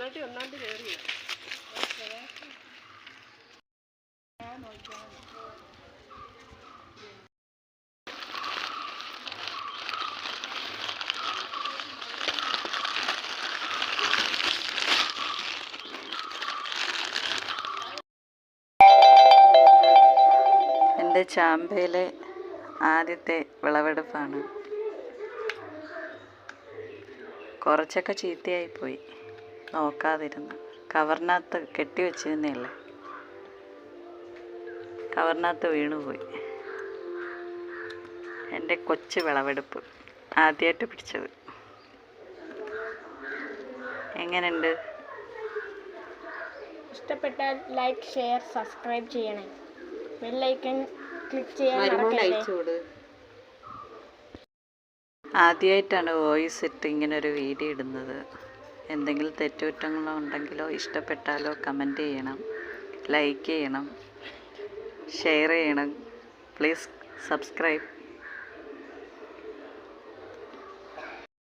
തൊണ്ണൂറ്റി ഒന്നാം തീയതി കയറിയ എന്റെ ചാമ്പയിലെ ആദ്യത്തെ വിളവെടുപ്പാണ്. കുറച്ചൊക്കെ ചീത്തയായിപ്പോയി. നോക്കാതിരുന്നു. കവറിനകത്ത് കെട്ടി വെച്ചിരുന്നില്ലേ കവറിനകത്ത് വീണുപോയി. എന്റെ കൊച്ചു വിളവെടുപ്പ്. ആദ്യമായിട്ട് പിടിച്ചത്. എങ്ങനെയുണ്ട്? ഇഷ്ടപ്പെട്ടാൽ ലൈക്ക് ഷെയർ സബ്സ്ക്രൈബ് ചെയ്യണേ. ബെല്ലൈക്കൺ ക്ലിക്ക് ചെയ്യാൻ ആദ്യമായിട്ടാണ് വോയിസ് ഇട്ട് ഇങ്ങനെ ഒരു വീഡിയോ ഇടുന്നത്. എന്തെങ്കിലും തെറ്റുകുറ്റങ്ങളോ ഉണ്ടെങ്കിലോ ഇഷ്ടപ്പെട്ടാലോ കമന്റ് ചെയ്യണം. ലൈക്ക് ചെയ്യണം. ഷെയർ ചെയ്യണം. Please subscribe